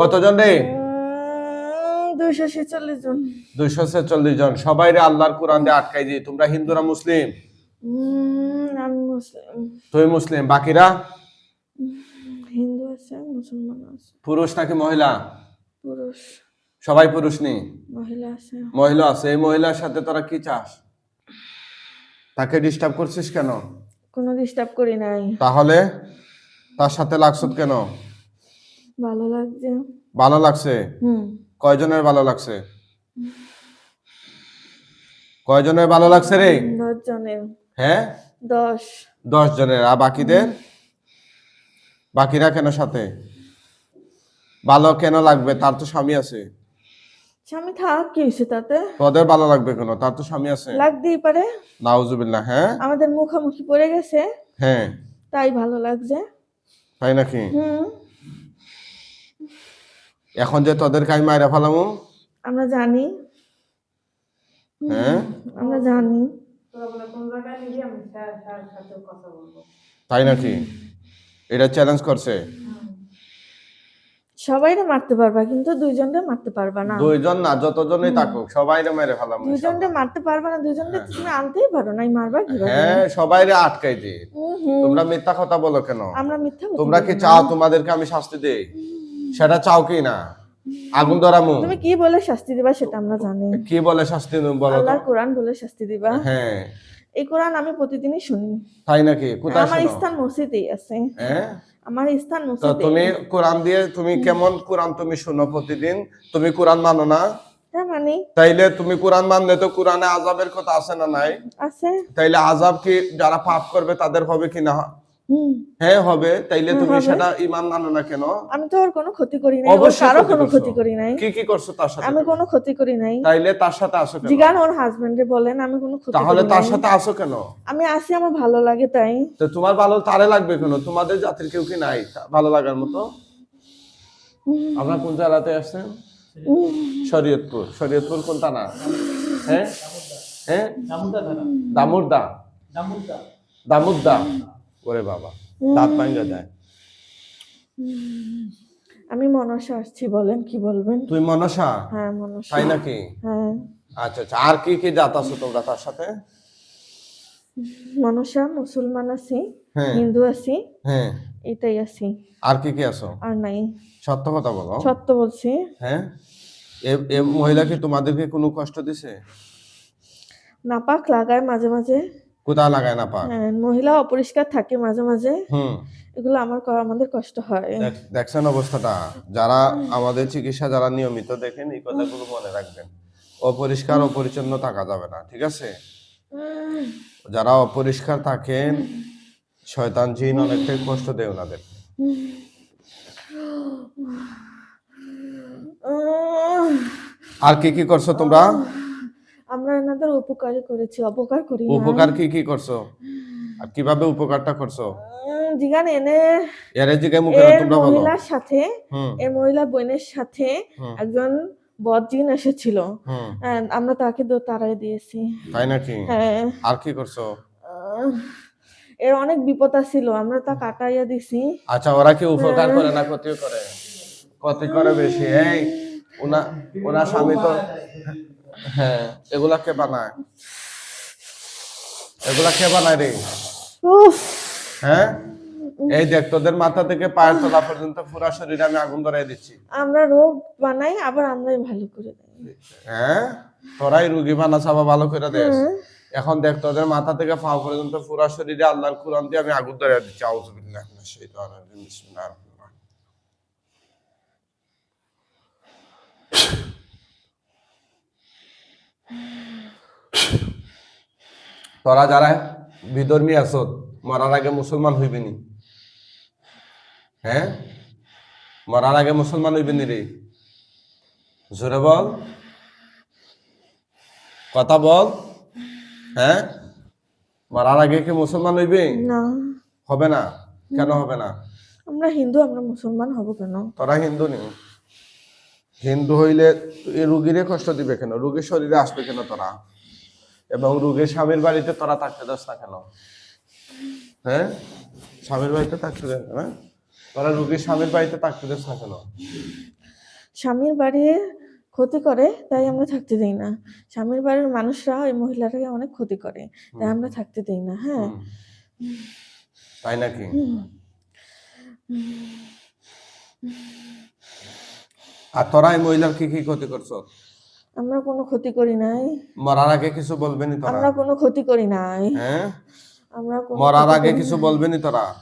কতজন রে? দুইশো ছেচল্লিশ জন। দুইশো ছেচল্লিশ জন। সবাই রে আল্লাহর কোরআন দিয়ে আটকাই দিই। তোমরা হিন্দুরা মুসলিম? আমি মুসলিম। তুই মুসলিম। বাকিরা? হিন্দু আছে মুসলমান আছে। পুরুষ নাকি মহিলা? পুরুষ। সবাই পুরুষ নেই মহিলা আছে। মহিলা আছে। এই মহিলার সাথে তোরা কি চাস? তাকে ডিস্টার্ব করছিস কেন? কোনো ডিস্টার্ব করি নাই। তাহলে তার সাথে লাগছত কেন? ভালো লাগছে। ভালো লাগছে? হুম। কয়জনের ভালো লাগছে? কয়জনের ভালো লাগছে রে? দশ জনের হ্যাঁ? দশ। দশ জনের আর বাকিদের? বাকিরা কেন সাথে? ভালো কেন লাগবে? তার তো স্বামী আছে। স্বামী থাক কি হয়েছে তাতে? তোদের ভালো লাগবে কেন? তার তো স্বামী আছে। লাগতেই পারে। নাউজুবিল্লাহ হ্যাঁ? আমাদের মুখামুখি পড়ে গেছে। হ্যাঁ। তাই ভালো লাগছে। তাই নাকি? হুম। এখন যে তোদেরকে আমি মাইরা ফেলামু? আমরা জানি। হ্যাঁ? আমরা জানি। তাই নাকি? এটা চ্যালেঞ্জ করছে? সবাইরে মারতে পারবা কিন্তু দুইজনরে মারতে পারবা না। দুইজন না যতজনই থাকুক সবাই মেরে ফেলামু মারতে পারবা না দুইজনরে তুমি আনতেই পারো নাই মারবা কীভাবে? হ্যাঁ সবাই আটকাই দি। হুম, হুম। তোমরা মিথ্যা কথা বলো কেন? আমরা মিথ্যা তোমরা কি চাও তোমাদেরকে আমি শাস্তি দেই? সেটা চাও কি না? আগুন ধরামু তুমি কি বলে শাস্তি দিবা সেটা আমরা জানি। কি বলে শাস্তি দেব বলো তো? আল্লাহর কোরআন বলে শাস্তি দিবা। হ্যাঁ। এই কোরআন আমি প্রতিদিনই শুনি। তাই নাকি? কোথায় আমার স্থান মসজিদেই আছে। হ্যাঁ? আমার স্থান মসজিদে তুমি কোরআন দিয়ে তুমি কেমন কোরআন তুমি শুনো প্রতিদিন? তুমি কোরআন মানো না? মানে? তাইলে তুমি কোরআন মানলে তো কোরআনে আজাবের কথা আছে না নাই? আছে। তাইলে আজাব কি যারা পাপ করবে তাদের হবে কি না? হ্যাঁ হবে। তাইলে তুমি সেটা ইমান মানো না কেন? আমি তো ওর কোনো ক্ষতি করি নাই। ওর অবশ্যই কারও কোনো ক্ষতি করি নাই। কি কি করছ তার সাথে? আমি কোনো ক্ষতি করি নাই। তাইলে তার সাথে আসো কেন? জিগান ওর হাজবেন্ডে বলেন আমি কোনো ক্ষতি তাহলে তার সাথে আসো কেন? আমি আসি আমার ভালো লাগে তাই। তো তোমার ভালো তারে লাগবে কেন? তোমাদের জাতির কেউ কি নাই ভালো লাগার মতো? আমরা কোন জায়গাতে আসছেন উম, শরীয়তপুর। শরীয়তপুর কোনটা না? হ্যাঁ? হ্যাঁ? দামুরদা দামুরদা ওরে বাবা দাঁত ভাঙ্গা যায়। আমি মনসা আসছি বলেন কি বলবেন? তুই মনসা? হ্যাঁ মনসা। তাই নাকি? হ্যাঁ। আচ্ছা আচ্ছা আর কি কি জাত আছো তোমরা তার সাথে? মনসা মুসলমান আছি হ্যাঁ। হিন্দু আছি হ্যাঁ। এটাই আছি। আর কি কি আছো? আর নাই। সত্য কথা বলো। সত্য বলছি। হ্যাঁ? এ মহিলা কি তোমাদেরকে কোনো কষ্ট দিছে? নাপাক লাগায় মাঝে মাঝে। কোথায় লাগায় না পা হ্যাঁ, মহিলা অপরিষ্কার থাকে মাঝে মাঝে। এগুলো আমার আমাদের কষ্ট হয়। দেখছেন অবস্থাটা? যারা আমাদের চিকিৎসা যারা নিয়মিত দেখেন এই কথাগুলো মনে রাখবেন। অপরিষ্কার অপরিচ্ছন্ন থাকা যাবে না ঠিক আছে? যারা অপরিষ্কার থাকেন শয়তান জিন অনেকটাই কষ্ট দেয় ওনাদের। আর কি কি করছ তোমরা? আমরা এনাদের উপকারই করেছি অপকার করি না। উপকার কি কি করছ? আর কীভাবে উপকারটা করছ? জিগান এনে এর জিগায় মুখে তোমরা বলো মহিলার সাথে এর মহিলা বোনের সাথে একজন বদজিন এসেছিল। আমরা তাকে দো তারাই দিয়েছি। তাই নাকি? হ্যাঁ। আর কি করছ? এর অনেক বিপদ ছিল আমরা তা কাটাইয়া দিছি। আচ্ছা ওরা কি উপকার করে না ক্ষতি করে? ক্ষতি করে বেশি এই ওনা ওনার স্বামী তো হ্যাঁ এগুলা কে বানায়? এগুলা কে বানায় রে? হ্যাঁ? এই দেখ তোদের মাথা থেকে পায়ের তলা পর্যন্ত পুরা শরীরে আমি আগুন ধরাই দিচ্ছি। আমরা রোগ বানাই আবার আমরাই ভালো করে দিই। হ্যাঁ? তোরাই রুগী বানাস আবার ভালো করে দেস। এখন দেখ তোদের মাথা থেকে পা পর্যন্ত পুরা শরীরে আল্লাহর কোরআন দিয়ে আমি আগুন ধরাই দিচ্ছি। আউযুবিল্লাহি মিনাশ শাইতানির রাজিম। বিসমিল্লাহির রহমানির রহিম। তোরা যারা বিধর্মী আছো মরার আগে মুসলমান হইবিনি। হ্যাঁ? মরার আগে মুসলমান হইবিনি রে। জোরে বল। কথা বল। হ্যাঁ? মরার আগে কি মুসলমান হইবে? না। হবে না? কেন হবে না? আমরা হিন্দু আমরা মুসলমান হব কেন? তোরা হিন্দু নি। হিন্দু হইলে রুগীরে কষ্ট দিবে কেন? রুগীর শরীরে আসবে কেন তোরা? এবং রুগীর স্বামীর বাড়িতে তোরা থাকতে দাস না কেন? হ্যাঁ? স্বামীর বাড়িতে থাকতে দেন না? তোরা রুগীর স্বামীর বাড়িতে থাকতে দাস না কেন? স্বামীর বাড়ি ক্ষতি করে তাই আমরা থাকতে দেই না। স্বামীর বাড়ির মানুষরা ওই মহিলাটাকে অনেক ক্ষতি করে তাই আমরা থাকতে দেই না হ্যাঁ। তাই নাকি? আর তোরা এই মহিলার কি কি ক্ষতি করছ? আমরা কোনো ক্ষতি করি নাই। মরার আগে কিছু বলবেনি তোরা? আমরা কোনো ক্ষতি করি নাই। হ্যাঁ? আমরা কোনো মরার আগে কিছু। বলবেনি তোরা?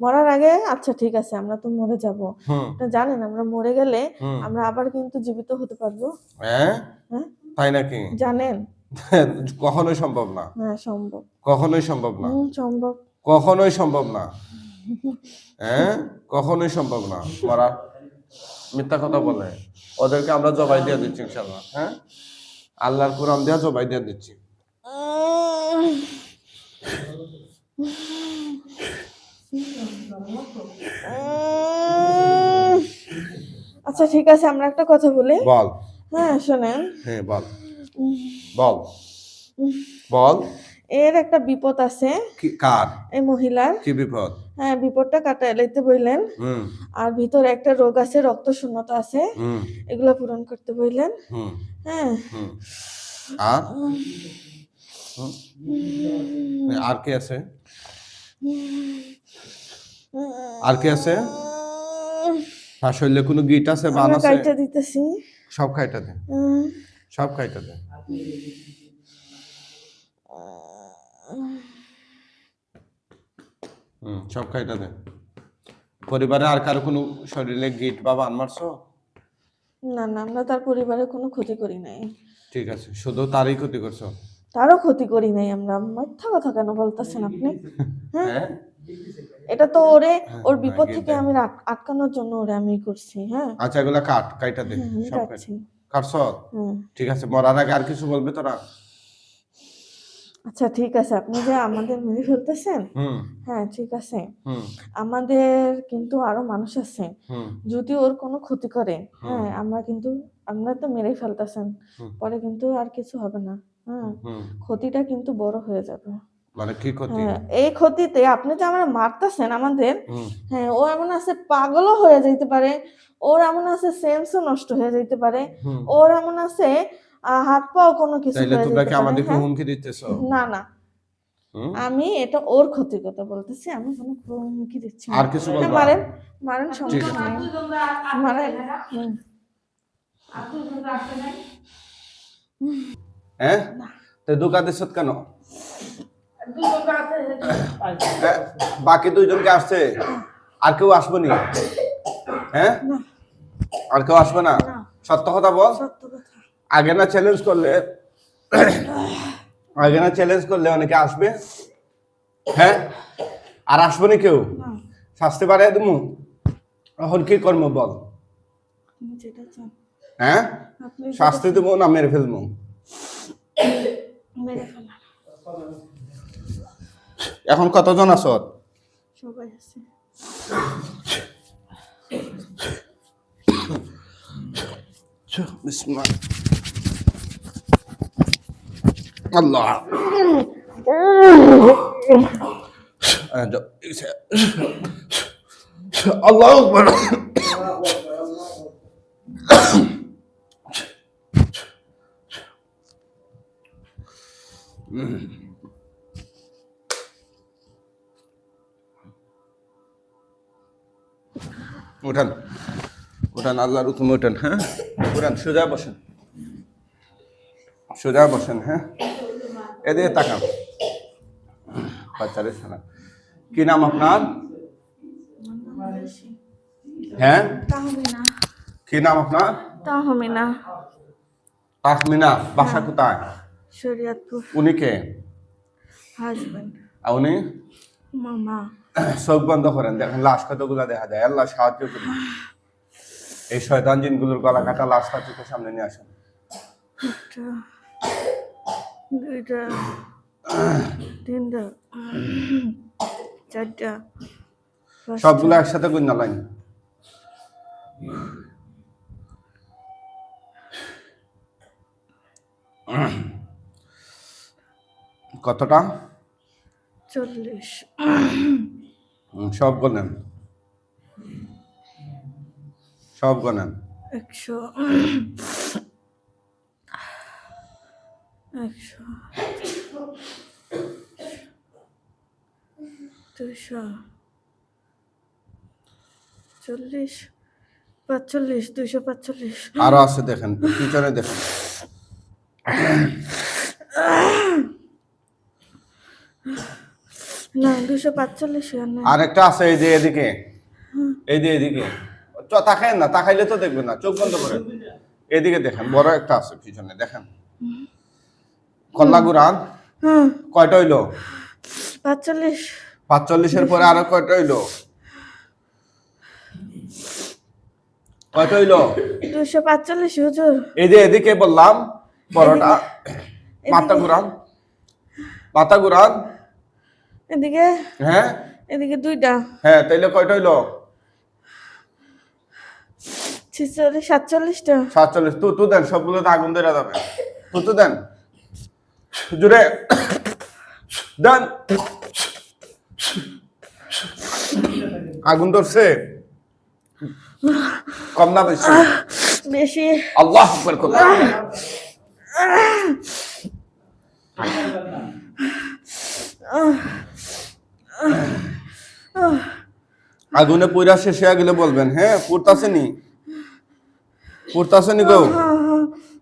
মরার আগে আচ্ছা ঠিক আছে আমরা তো মরে যাব। জানেন আমরা মরে গেলে আমরা আবার কিন্তু জীবিত হতে পারব। হ্যাঁ? হ্যাঁ? তাই নাকি? জানেন। কখনোই সম্ভব না। হ্যাঁ সম্ভব। কখনোই সম্ভব না। সম্ভব। কখনোই সম্ভব না। হ্যাঁ? কখনোই সম্ভব না। মরা মিথ্যা কথা বলে। ওদেরকে আমরা জবাই দিয়ে দিচ্ছি ইনশাল্লাহ হ্যাঁ? আল্লাহর কোরআন দিয়ে জবাই দিয়ে দিচ্ছি। আচ্ছা ঠিক আছে আমরা একটা কথা বলি। বল। হ্যাঁ শোনেন। হ্যাঁ বল। বল। বল। এর একটা বিপদ আছে। কার? এই মহিলার। কি বিপদ? হ্যাঁ বিপদটা কাটায় লাইতে বললেন হুম। আর ভিতরে একটা রোগ আছে রক্ত শূন্যতা আছে এগুলো পূরণ করতে বললেন হুম। হ্যাঁ। আর। আর কি আছে? আর কি আছে? শরীরে কোনো গিট আছে বান আছে? কাইটা দিতেছি। সব খাইটা দে। সব খাইটা দে। হুম সব খাইটা দে। পরিবারে আর কারও কোনো শরীরে গিট বা বান মারছো? না না আমরা তার পরিবারে কোনো ক্ষতি করি নাই। ঠিক আছে শুধু তারই ক্ষতি করছ? তারও ক্ষতি করি নাই আমরা। মিথ্যা কথা কেন বলতেছেন আপনি? হ্যাঁ। এটা তো ওরে ওর হ্যাঁ, বিপদ থেকে আমি আট- আটকানোর জন্য ওরে আমি করছি হ্যাঁ? আচ্ছা এগুলা কাট কাইটা দে হ্যাঁ, আমি সব কাট। কাটছ। হ্যাঁ ঠিক আছে মরার আগে আর কিছু বলবে তোরা? আচ্ছা ঠিক আছে। আপনি যে আমাদের মেরে ফেলতেছেন হ্যাঁ ঠিক আছে। আমাদের কিন্তু আরও মানুষ আছে। যদি ওর কোনো ক্ষতি করে হ্যাঁ আমরা কিন্তু আমরা তো মেরেই ফেলতেছেন। পরে কিন্তু আর কিছু হবে না হ্যাঁ। ক্ষতিটা কিন্তু বড় হয়ে যাবে। মানে কি ক্ষতি? হ্যাঁ এই ক্ষতিতে আপনি যে আমরা মারতেছেন আমাদের হ্যাঁ ও এমন আছে পাগলও হয়ে যাইতে পারে ওর এমন আছে সেন্সও নষ্ট হয়ে যাইতে পারে ওর এমন আছে হাত পাও কোনো কিছু তাইলে হয়ে তোমরা কি আমাদেরকে হ্যাঁ? হুমকি দিতেছ? না না। আমি এটা ওর ক্ষতির কথা বলতেছি আমি কোনো হুমকি দিচ্ছি না। আর কিছু হ্যাঁ, বলবা? মারেন মারেন ঠিক সমস্যা আছে নেই। মারেন হুম। হ্যাঁ? তো দোকান দিছ কেন? হ্যাঁ, বাকি দুইজনকে আসছে? আর কেউ আসবে নি? হ্যাঁ? আর কেউ আসবে না। সত্য কথা বল। সত্য কথা। আগে না চ্যালেঞ্জ করলে আগে না চ্যালেঞ্জ করলে অনেকে আসবে। হ্যাঁ? আর আসবে না কেউ? শাস্তি বাড়াই দেবো এখন কি করব বল? হ্যাঁ? শাস্তি দেবো না মেরে ফেলব? এখন কতজন আছো? সবাই আছে। আল্লাহ। আল্লাহ আকবার। উঠান উঠান, আল্লাহর হুকুমে উঠান হ্যাঁ? উঠান, সোজা বসেন। সোজা বসেন হ্যাঁ? এদিকে তাকান বাচ্চারে শোনা কি নাম আপনার? হ্যাঁ? কি নাম আপনার? তাহমিনা। তাসমিনা বাসা কোথায়? শরিয়াতপুর। উনি কে? হাজবেন্ড। আর উনি? মামা। চোখ বন্ধ করেন দেখেন লাশ কতগুলা দেখা যায়। আল্লাহ সাহায্য করি এই শয়তান জিনগুলোর গলা কাটা লাশটা চোখের সামনে নিয়ে আসেন। একটা দুইটা তিনটা চারটা সবগুলো একসাথে গুন্না লাইন কতটা? চল্লিশ। সব গনেন। সব গনেন। একশো। একশো। দুশো চল্লিশ। পাঁচচল্লিশ দুশো পাঁচচল্লিশ। আরও আছে দেখেন পিছনে দেখেন। না দুশো পাঁচচল্লিশ আর একটা আছে এই যে এদিকে। এই যে এদিকে। তাকায় না তাকাইলে তো দেখবেন না চোখ বন্ধ করেন। এদিকে দেখেন বড় একটা আছে পিছনে দেখেন। কল্লা গুরান হ্যাঁ কয়টা হইল? পাঁচচল্লিশ। পাঁচচল্লিশের পরে আরও কয়টা হইল? কয়টা হইল? দুশো পাঁচচল্লিশ হুজুর। এই যে এদিকে বললাম বড়টা মাথা ঘুরান মাথা ঘুরান এদিকে? হ্যাঁ? এদিকে দুইটা। হ্যাঁ তাইলে কয়টা হইল? ছিচল্লিশ সাতচল্লিশটা। সাতচল্লিশ। তু তু দেন সবগুলো আগুন ধরে যাবে। তু তু দেন। জুড়ে। দেন। আগুন ধরছে। কম না বেশি বেশি। আল্লাহ আকবার করলাম আগুনে পুরা শেষ হয়ে গেলে বলবেন হ্যাঁ পুরতাছে নি পুরতাছে নি গো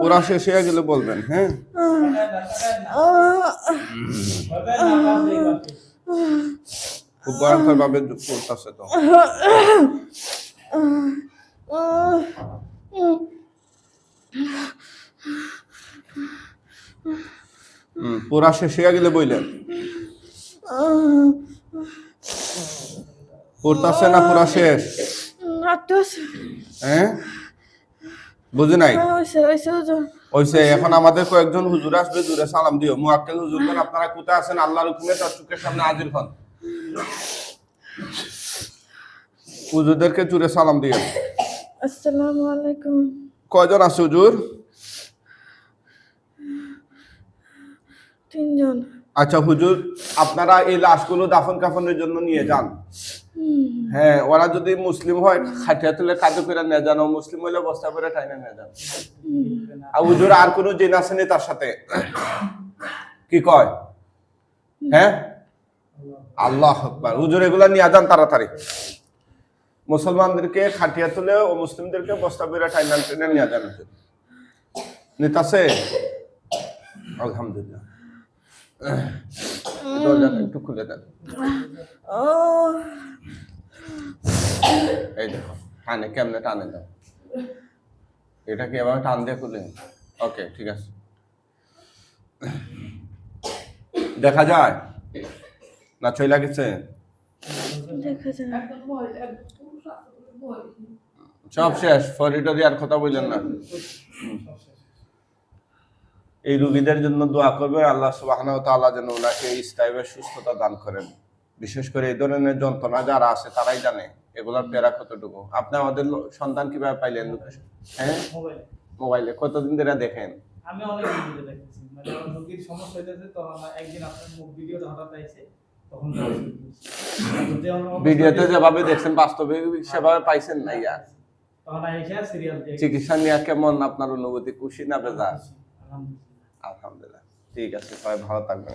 পুরা শেষ হয়ে গেলে বলবেন হ্যাঁ? খুব ভয়ঙ্কর ভাবে পুরতাছে তো পুরা শেষ হয়ে গেলে বইলেন। পুরতাছে না পুরা শেষ? হ্যাঁ? বুঝি নাই? হ্যাঁ, হুজুর। হইছে এখন আমাদের কয়েকজন হুজুর আসবে জুড়ে সালাম দিও। মুআক্কেল হুজুরগণ আপনারা কোথায় আছেন? আল্লাহর হুকুমে তার চোখের সামনে হাজির হন। হুজুরদেরকে জুড়ে সালাম দিও। আসসালামু আলাইকুম। কয়জন আছে হুজুর? তিনজন। আচ্ছা হুজুর আপনারা এই লাশগুলো দাফন কাফনের জন্য নিয়ে যান। হ্যাঁ ওরা যদি মুসলিম হয় খাটিয়া তুলে কাজু করে নিয়ে যান মুসলিম হইলে বস্তা করে টাইনে নিয়ে যান। আর উজুর আর কোনো জিন আসেনি তার সাথে? কি কয়? হ্যাঁ? আল্লাহ আকবার। হুজুর এগুলা নিয়ে যান তাড়াতাড়ি। মুসলমানদেরকে খাটিয়া তুলে ও মুসলিমদেরকে বস্তা করে টাইনা টেনে নিয়ে যান। নিতাছে? আলহামদুলিল্লাহ। দরজাটা একটু খুলে দেন এই দেখো, টানে, কেমনে টানে দাও? এটা কি এভাবে টান দিয়ে খুলে ওকে ঠিক আছে। দেখা যায়? না চইলা গেছে দেখা যায় সব শেষ ফরিডরি আর কথা বললেন না। এই রুগীদের জন্য দোয়া করবে আল্লাহ তাআলা যেন ওনাকে ইস্তাইবের সুস্থতা দান করেন। বিশেষ করে এই ধরনের যন্ত্রণা যারা আছে তারাই জানে এগুলার পেরা কতটুকু। আপনি আমাদের সন্তান কীভাবে পাইলেন হ্যাঁ? মোবাইলে। কতদিন ধরে দেখেন? আমি অনেক ভিডিও দেখেছি। মানে রোগীর সমস্যা একদিন আপনার মুখ ভিডিওটা হঠাৎ আইছে ভিডিওতে যেভাবে দেখছেন বাস্তবে সেভাবে পাইছেন না ইয়া। তখন আইসা সিরিয়াল দিয়ে চিকিৎসা নিয়ে কেমন? আপনার অনুভূতি খুশি না বেজা আলহামদুলিল্লাহ। ঠিক আছে সবাই ভালো থাকবেন